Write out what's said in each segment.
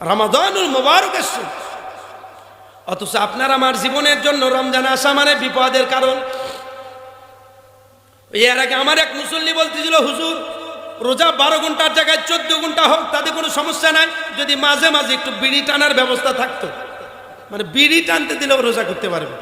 রামাদানুল মোবারক এসছে। অথচ আপনার আমার জীবনের জন্য রমজান আসা মানে বিপদের কারণ। এর আগে আমার এক মুসল্লি বলতেছিল, হুজুর, রোজা বারো ঘণ্টার জায়গায় চোদ্দ ঘণ্টা হোক, তাতে কোনো সমস্যা নাই। যদি মাঝে মাঝে একটু বিড়ি টানার ব্যবস্থা থাকতো। মানে বিড়ি টানতে দিলেও রোজা করতে পারবে।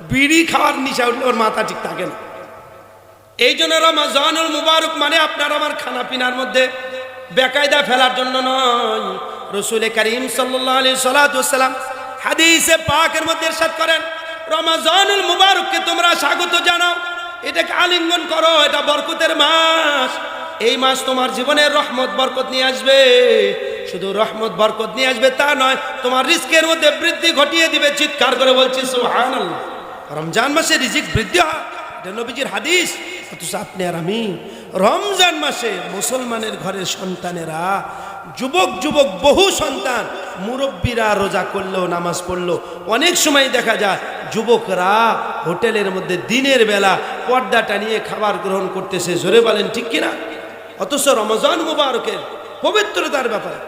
বিড়ি খাওয়ার নিশা উঠলে ওর মাথা ঠিক থাকে না। এই জন্য রমাজানুল মুবারক মানে আপনার আমার খানা পিনার মধ্যে বেকায়দা ফেলার জন্য নয়। রসুল করিম সাল্লাহ আলী সালাম হাদিসে পাকের মধ্যে ইরশাদ করেন, রমাজানুল মুবারককে তোমরা স্বাগত জানাও। এটাকে আলিঙ্গন করো, এটা বরকতের মাস। এই মাস তোমার জীবনের রহমত, বরকত নিয়ে আসবে। শুধু রহমত, বরকত নিয়ে আসবে তা নয়, তোমার রিস্কের মধ্যে বৃদ্ধি ঘটিয়ে দিবে। চিৎকার করে বলছি রমজান মাসে রিজিক বৃদ্ধি হয়। নবীজির হাদিস। আপনি আর আমি, রমজান মাসে মুসলমানের ঘরের সন্তানেরা যুবক যুবক, বহু সন্তান। মুরব্বীরা রোজা করলেও, নামাজ পড়ল অনেক সময় দেখা যায়, যুবকরা হোটেলের মধ্যে দিনের বেলা পর্দাটা নিয়ে খাবার গ্রহণ করতেছে, জোরে বলেন ঠিক কিনা? অথচ রমজান মুবারকের পবিত্রতার ব্যাপারে,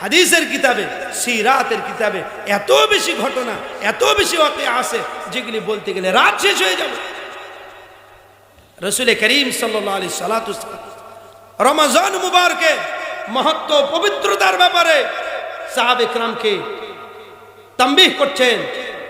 হাদিসের কিতাবে, সিরাতের কিতাবে এত বেশি ঘটনা, এত বেশি ওকে আসে যেগুলি বলতে গেলে রাত শেষ হয়ে যাবে। রসুল করিম সাল্লি সালাত রমজান মুবারকে মহত্ব পবিত্রতার ব্যাপারে সাহাব ইকরামকে তাম্বিহ করছেন,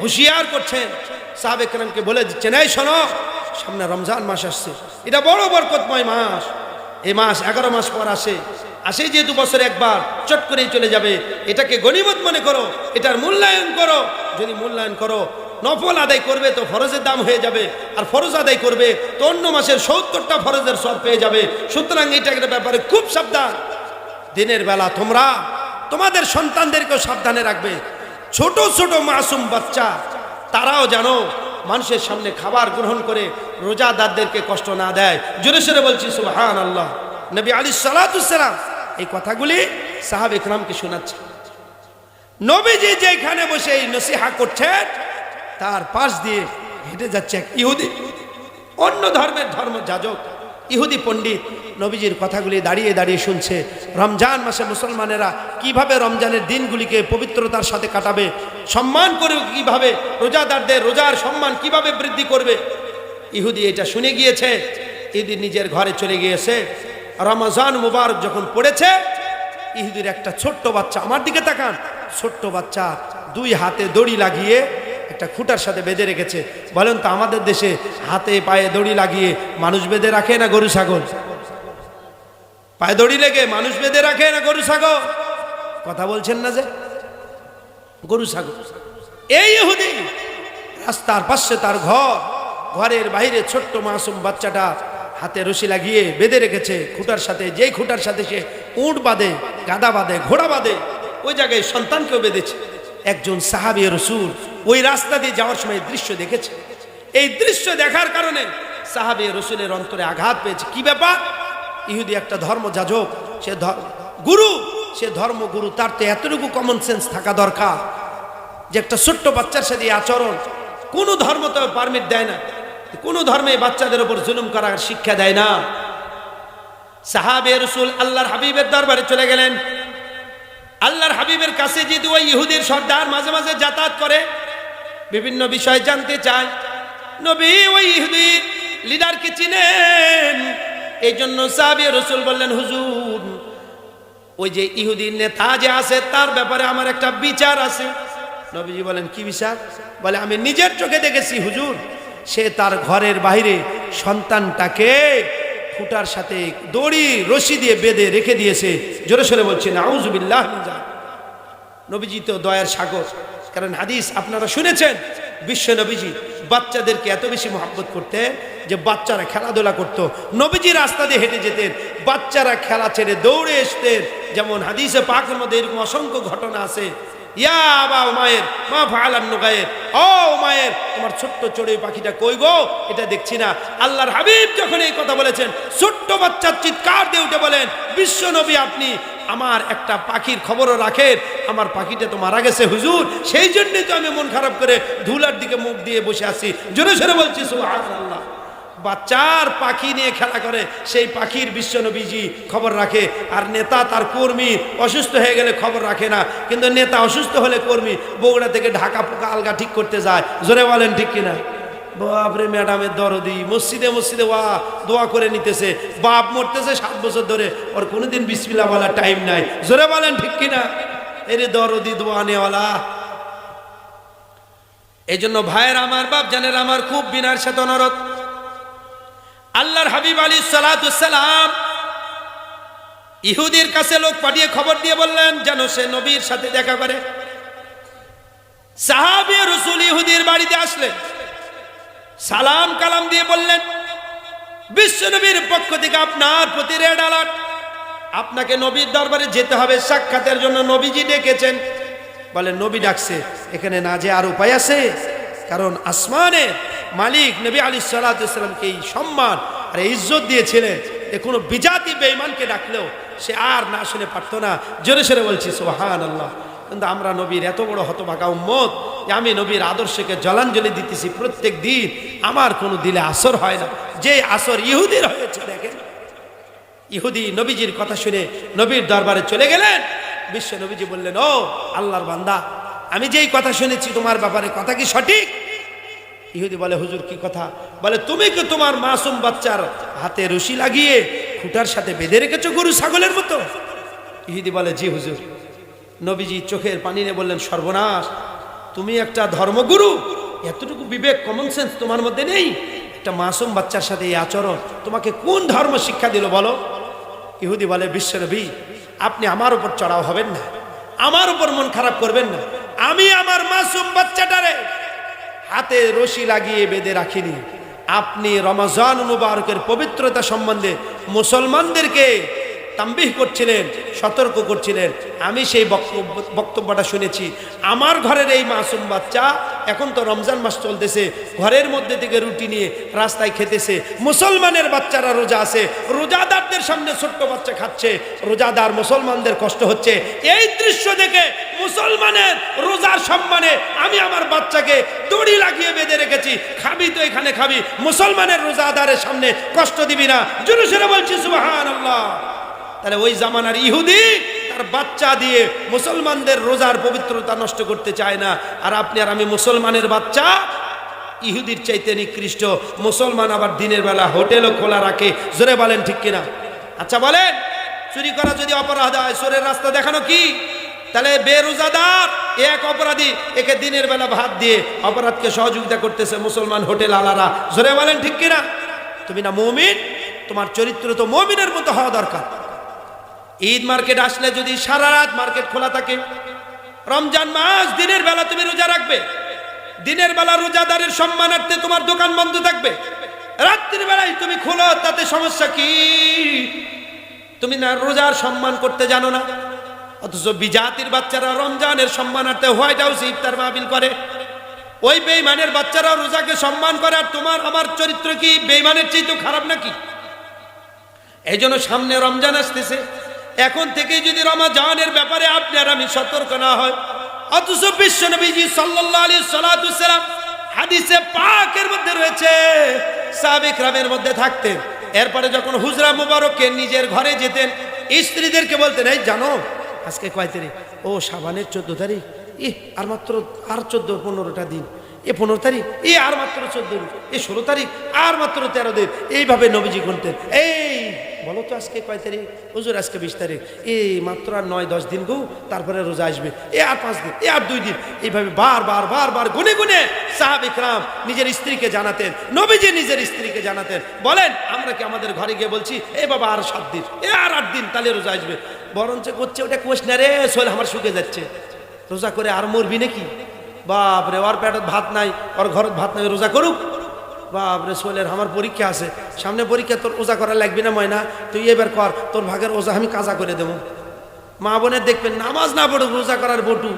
হুঁশিয়ার করছেন। সাহাব ইকরামকে বলে দিচ্ছেন, এই শোনো, সামনে রমজান মাস আসছে। এটা বড় বরকতময় মাস। এই মাস এগারো মাস পর আসে। আসে যেহেতু বছরে একবার, চট করেই চলে যাবে। এটাকে গণিমত মনে করো, এটার মূল্যায়ন করো। যদি মূল্যায়ন করো, নফল আদায় করবে তো ফরজের দাম হয়ে যাবে। আর ফরজ আদায় করবে তো অন্য মাসের সত্তরটা ফরজের সব পেয়ে যাবে। সুতরাং এটা একটা ব্যাপারে খুব সাবধান। দিনের বেলা তোমরা তোমাদের সন্তানদেরকেও সাবধানে রাখবে। ছোট ছোট মাসুম বাচ্চা, তারাও জানো মানুষের সামনে খাবার গ্রহণ করে রোজাদারদেরকে কষ্ট না দেয়। জোরে সোরে বলছি সুহান আল্লাহ নবী আলী সালাতুসালাম এই কথাগুলি সাহাব ইকরামকে শোনাচ্ছে। নবীজি যেখানে বসে এই নসিহা করছেন, তার পাশ দিয়ে হেঁটে যাচ্ছে এক ইহুদি। অন্য ধর্মের ধর্ম যাজক ইহুদি পণ্ডিত নবীজির কথাগুলি দাঁড়িয়ে দাঁড়িয়ে শুনছে। রমজান মাসে মুসলমানেরা কীভাবে রমজানের দিনগুলিকে পবিত্রতার সাথে কাটাবে, সম্মান করবে কীভাবে রোজাদারদের রোজার সম্মান কীভাবে বৃদ্ধি করবে? ইহুদি এটা শুনে গিয়েছে, ইহুদি নিজের ঘরে চলে গিয়েছে। রমজান মুবারক যখন পড়েছে, ইহুদির একটা ছোট্ট বাচ্চা আমার দিকে তাকান। ছোট্ট বাচ্চা দুই হাতে দড়ি লাগিয়ে একটা খুঁটার সাথে বেঁধে রেখেছে। বলেন তো, আমাদের দেশে হাতে পায়ে দড়ি লাগিয়ে মানুষ বেঁধে রাখে না গরু, ছাগল? পায়ে দড়ি লেগে মানুষ বেঁধে রাখে না গরু, ছাগল? কথা বলছেন না যে? গরু, ছাগল। এই ইহুদি, রাস্তার পাশে তার ঘর, ঘরের বাইরে ছোট্ট মাসুম বাচ্চাটা হাতে রশি লাগিয়ে বেঁধে রেখেছে। খুঁটার সাথে, যেই খুঁটার সাথে সে উঁট বাঁধে, গাদা বাঁধে, ঘোড়া বাঁধে, ওই জায়গায় সন্তানকেও বেঁধেছে। একজন সাহাবি রসুল ওই রাস্তা দিয়ে যাওয়ার সময় দৃশ্য দেখেছে। এই দৃশ্য দেখার কারণে সাহাবি রসুলের অন্তরে আঘাত পেয়েছে। কি ব্যাপার? ইহুদি একটা ধর্ম যাজক সে গুরু, সে ধর্মগুরু, তার তো এতটুকু কমন সেন্স থাকা দরকার যে একটা ছোট্ট বাচ্চার সাথে আচরণ। কোনো ধর্ম তো পারমিট দেয় না। কোনো ধর্মে বাচ্চাদের উপর জুলুম করার শিক্ষা দেয় না। সাহাবে রসুল আল্লাহর হাবিবের দরবারে চলে গেলেন। আল্লাহর হাবিবের কাছে যেহেতু ওই ইহুদির সর্দার মাঝে মাঝে যাতায়াত করে বিভিন্ন বিষয় জানতে চায়। নবী ওই ইহুদির লিডারকে চিনেন। এই জন্য সাহাবি রসুল বললেন, হুজুর, ওই যে ইহুদির নেতা যে আছে, তার ব্যাপারে আমার একটা বিচার আছে। নবীজি বলেন, কি বিচার? বলে, আমি নিজের চোখে দেখেছি, হুজুর, সে তার ঘরের বাইরে সন্তানটাকে ফুটার সাথে দড়ি, রশি দিয়ে বেঁধে রেখে দিয়েছে। জোরে সোরে বলছেন আউজুবিল্লাহ নবীজি তো দয়ার সাগর। কারণ হাদিস আপনারা শুনেছেন, বিশ্ব নবীজি বাচ্চাদেরকে এত বেশি মহাব্বত করতেন যে বাচ্চারা খেলাধুলা করত। নবীজি রাস্তা দিয়ে হেঁটে যেতেন, বাচ্চারা খেলা ছেড়ে দৌড়ে আসতেন। যেমন হাদিসে পাকের মধ্যে এরকম অসংখ্য ঘটনা আছে। ইয়া বা মায়ের মা ফালান নুগায়ের ও মায়ের, তোমার ছোট্ট চড়ে পাখিটা কই গো? এটা দেখছি না। আল্লাহর হাবিব যখন এই কথা বলেছেন, ছোট্ট বাচ্চার চিৎকার দিয়ে উঠে বলেন, বিশ্ব নবী আপনি, আমার একটা পাখির খবরও রাখেন। আমার পাখিটা তো মারা গেছে, হুজুর। সেই জন্যই তো আমি মন খারাপ করে ধুলার দিকে মুখ দিয়ে বসে আছি। জোরে সরে বলছি, সুবহানাল্লাহ। বাচ্চার পাখি নিয়ে খেলা করে, সেই পাখির বিশ্বনবীজি খবর রাখে। আর নেতা তার কর্মী, অসুস্থ হয়ে গেলে খবর রাখে না। কিন্তু নেতা অসুস্থ হলে কর্মী বগুড়া থেকে ঢাকা পোকা আলগা ঠিক করতে যায়। জোরে বলেন, ঠিক কিনা? বাপরে, ম্যাডামের দরদি, মসজিদে মসজিদে, ওয়া, দোয়া করে নিতেছে। বাপ মরতেছে সাত বছর ধরে। ওর কোনোদিন বিসমিল্লা বলা টাইম নাই। জোরে বলেন, ঠিক কিনা? এরে দরদি, দোয়া নেওয়ালা। এই জন্য ভাইয়ের আমার বাপ জানের আমার খুব বিনার সাথে অনুরোধ। আল্লাহর হাবিব আলী সালাম ইহুদির কাছে লোক পাঠিয়ে খবর দিয়ে বললেন, যেন সে নবীর সাথে দেখা করে। সাহাবি রসুল ইহুদির বাড়িতে আসলেন। সালাম কালাম দিয়ে বললেন বিশ্বনবীর পক্ষ থেকে আপনার প্রতি রেড অ্যালার্ট। আপনাকে নবীর দরবারে যেতে হবে, সাক্ষাতের জন্য নবীজি ডেকেছেন। বলে, নবী ডাকছে, এখানে না যে আর উপায় আছে, কারণ আসমানে মালিক নবী আলী সাল্লাহামকে এই সম্মান আর ইজ্জত দিয়েছিলেন এ কোনো বিজাতি বেঈমানকে ডাকলেও সে আর না শুনে পারতো না। জোরে সরে বলছি সোহান আল্লাহ কিন্তু আমরা নবীর এত বড় হতভাগা উম্মত যে আমি নবীর আদর্শকে জলাঞ্জলি দিতেছি প্রত্যেক দিন। আমার কোনো দিলে আসর হয় না। যে আসর ইহুদির হয়েছে দেখেন ইহুদি নবীজির কথা শুনে নবীর দরবারে চলে গেলেন। বিশ্ব নবীজি বললেন, ও আল্লাহর বান্দা, আমি যেই কথা শুনেছি তোমার ব্যাপারে কথা কি সঠিক? ইহুদি বলে, হুজুর, কি কথা? বলে, তুমি কি তোমার মাসুম বাচ্চার হাতে রশি লাগিয়ে খুঁটার সাথে বেঁধে রেখেছো গরু ছাগলের মতো? ইহুদি বলে, জি হুজুর। নবীজি চোখের পানি নিয়ে বললেন, সর্বনাশ, তুমি একটা ধর্মগুরু, এতটুকু বিবেক কমন সেন্স তোমার মধ্যে নেই? একটা মাসুম বাচ্চার সাথে এই আচরণ, তোমাকে কোন ধর্ম শিক্ষা দিল বলো? ইহুদি বলে বিশ্বনবী আপনি আমার উপর চড়াও হবেন না। আমার উপর মন খারাপ করবেন না। আমি আমার মাসুম বাচ্চাটারে হাতে রশি লাগিয়ে বেঁধে রাখিনি। আপনি রমজান মুবারকের পবিত্রতা সম্বন্ধে মুসলমানদেরকে তাম্বিহ করছিলেন, সতর্ক করছিলেন। আমি সেই বক্তব্য, বক্তব্যটা শুনেছি। আমার ঘরের এই মাসুম বাচ্চা, এখন তো রমজান মাস চলতেছে, ঘরের মধ্যে থেকে রুটি নিয়ে রাস্তায় খেতেছে। মুসলমানের বাচ্চারা রোজা আছে, রোজাদারদের সামনে ছোট্ট বাচ্চা খাচ্ছে। রোজাদার মুসলমানদের কষ্ট হচ্ছে। এই দৃশ্য দেখে মুসলমানের রোজার সম্মানে আমি আমার বাচ্চাকে দড়ি লাগিয়ে বেঁধে রেখেছি। খাবি তো এখানে খাবি। মুসলমানের রোজাদারের সামনে কষ্ট দিবি না। জুরু সেরে বলছি সুবাহান আল্লাহ তাহলে ওই জামানার ইহুদি তার বাচ্চা দিয়ে মুসলমানদের রোজার পবিত্রতা নষ্ট করতে চায় না। আর আপনি আর আমি মুসলমানের বাচ্চা, ইহুদির চাইতে নিকৃষ্ট। মুসলমান আবার দিনের বেলা হোটেলও খোলা রাখে। জোরে বলেন ঠিক কিনা? আচ্ছা বলেন, চুরি করা যদি অপরাধ হয় সোরের রাস্তা দেখানো কি? তাহলে বেরোজাদার এক অপরাধী, একে দিনের বেলা ভাত দিয়ে অপরাধকে সহযোগিতা করতেছে মুসলমান হোটেল আলারা। জোরে বলেন ঠিক কিনা? তুমি না মমিন, তোমার চরিত্র তো মমিনের মতো হওয়া দরকার। ঈদ মার্কেট আসলে যদি সারা রাত মার্কেট খোলা থাকে, রমজান মাস দিনের বেলা তুমি রোজা রাখবে। দিনের বেলা রোজাদারের সম্মানার্থে তোমার দোকান বন্ধ থাকবে। রাত্রির বেলায় তুমি খোলো, তাতে সমস্যা কি? তুমি না রোজার সম্মান করতে জানো না? অথচ বিজাতির বাচ্চারা রমজানের সম্মানার্থে হোয়াইট হাউসে ইফতার মাহবিল করে। ওই বেইমানের বাচ্চারা রোজাকে সম্মান করে, আর তোমার, আমার চরিত্র কি? বেইমানের চেয়ে তো খারাপ নাকি? এই জন্য সামনে রমজান আসতেছে। এখন থেকে যদি রমাজানের ব্যাপারে আপনার আমি সতর্ক না হয়, অথচ বিশ্ব নবীজি সাল্লাহ আলী সালাম হাদিসে পাকের মধ্যে রয়েছে সাবেক রামের মধ্যে থাকতেন। এরপরে যখন হুজরা মুবারককে নিজের ঘরে যেতেন, স্ত্রীদেরকে বলতেন, এই জানো, আজকে কয় তারিখ? ও সাবানের চোদ্দ তারিখ। ই আর মাত্র, আর চোদ্দ, পনেরোটা দিন। এ, পনেরো তারিখ? এ, আর মাত্র চোদ্দ দিন। এ, ষোলো তারিখ? আর মাত্র তেরো দিন। এইভাবে নবীজি গুনতেন। এই বলো তো আজকে কয় তারিখ? হুজুর, আজকে বিশ তারিখ। এই মাত্র আর নয়, দশ দিন গো, তারপরে রোজা আসবে। এ আর পাঁচ দিন, এ আর দুই দিন। এইভাবে বার বার বার বার গুনে গুনে সাহাব ইকরাম নিজের স্ত্রীকে জানাতেন, নবীজি নিজের স্ত্রীকে জানাতেন। বলেন, আমরা কি আমাদের ঘরে গিয়ে বলছি, এ বাবা, আর সাত দিন, এ আর আট দিন তাহলে রোজা আসবে। বরঞ্চ করছে ওটা কোষ রে, শোল আমার শুকে যাচ্ছে। রোজা করে আর মরবি নাকি? বাপ রে ওর পেটত ভাত নাই, ওর ঘরত ভাত নাই, রোজা করুক। বাপ রে সোলের, আমার পরীক্ষা আছে। সামনে পরীক্ষা, তোর ওজা করা লাগবে না ময়না? তুই এবার কর, তোর ভাগের ওজা আমি কাজা করে দেবো। মা বোনের দেখবেন, নামাজ না পড়ুক রোজা করার বটু।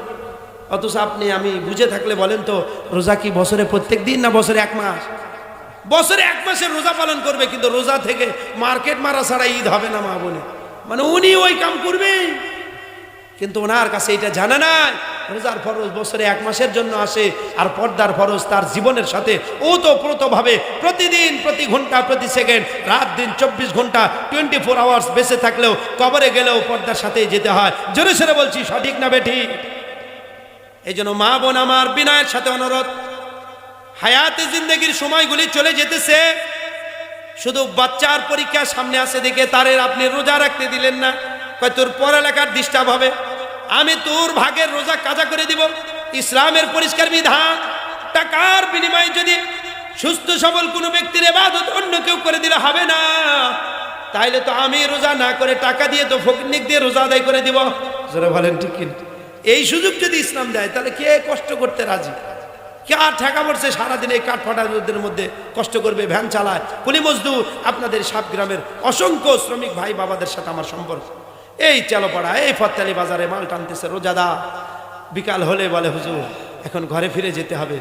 অথচ আপনি, আমি বুঝে থাকলে বলেন তো, রোজা কি বছরে প্রত্যেক দিন না বছরে এক মাস? বছরে এক মাসের রোজা পালন করবে, কিন্তু রোজা থেকে মার্কেট মারা ছাড়া ঈদ হবে না মা বোনে মানে উনি ওই কাম করবে কিন্তু ওনার কাছে এটা জানা নাই। রোজার ফরজ বছরে এক মাসের জন্য আসে, আর পর্দার ফরজ তার জীবনের সাথে ওতপ্রোতভাবে প্রতিদিন, প্রতি ঘণ্টা, প্রতি সেকেন্ড, রাত দিন চব্বিশ ঘণ্টা টোয়েন্টি ফোর আওয়ার্স বেঁচে থাকলেও, কবরে গেলেও পর্দার সাথেই যেতে হয়। জোরে সেরে বলছি, সঠিক না বেঠিক? এই জন্য মা বোন আমার, বিনয়ের সাথে অনুরোধ, হায়াতে জিন্দগির সময়গুলি চলে যেতেছে, শুধু বাচ্চার পরীক্ষা সামনে আসে দেখে তারের আপনি রোজা রাখতে দিলেন না, কয় তোর পড়ালেখার ডিস্টার্ব হবে। আমি তোর ভাগের রোজা কাজা করে দিব। ইসলামের পরিষ্কার বিধান। টাকার বিনিময়ে যদি সুস্থ সবল কোনো ব্যক্তির এবাদত অন্য কেউ করে দিলে হবে না। তাইলে তো আমি রোজা না করে টাকা দিয়ে তো ফকিরনিক দিয়ে রোজা আদায় করে দিব। জোরে বলেন ঠিক এই সুযোগ যদি ইসলাম দেয় তাহলে কে কষ্ট করতে রাজি? কে আর ঠেকা পড়ছে সারাদিন এই কাঠ ফাটা রোদের মধ্যে? কষ্ট করবে ভ্যান চালায়। কুলি মজদুর আপনাদের সাত গ্রামের অসংখ্য শ্রমিক ভাই বাবাদের সাথে আমার সম্পর্ক। এই চালোপাড়া, এই ফত্তালি বাজারে মাল টানতেছে রোজাদা বিকাল হলে বলে, হুজুর, এখন ঘরে ফিরে যেতে হবে।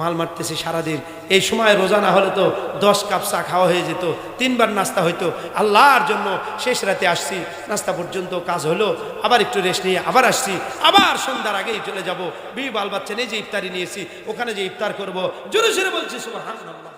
মাল মারতেছি সারাদিন। এই সময় রোজা না হলে তো দশ কাপ চা খাওয়া হয়ে যেত, তিনবার নাস্তা হইতো। আল্লাহর জন্য শেষ রাতে আসছি, নাস্তা পর্যন্ত কাজ হলো, আবার একটু রেস্ট নিয়ে আবার আসছি, আবার সন্ধ্যার আগেই চলে যাব। বি বাল বাচ্চা নিয়ে যে ইফতারি নিয়েছি, ওখানে যে ইফতার করব জোরে জোরে বলছি, সুবহানাল্লাহ।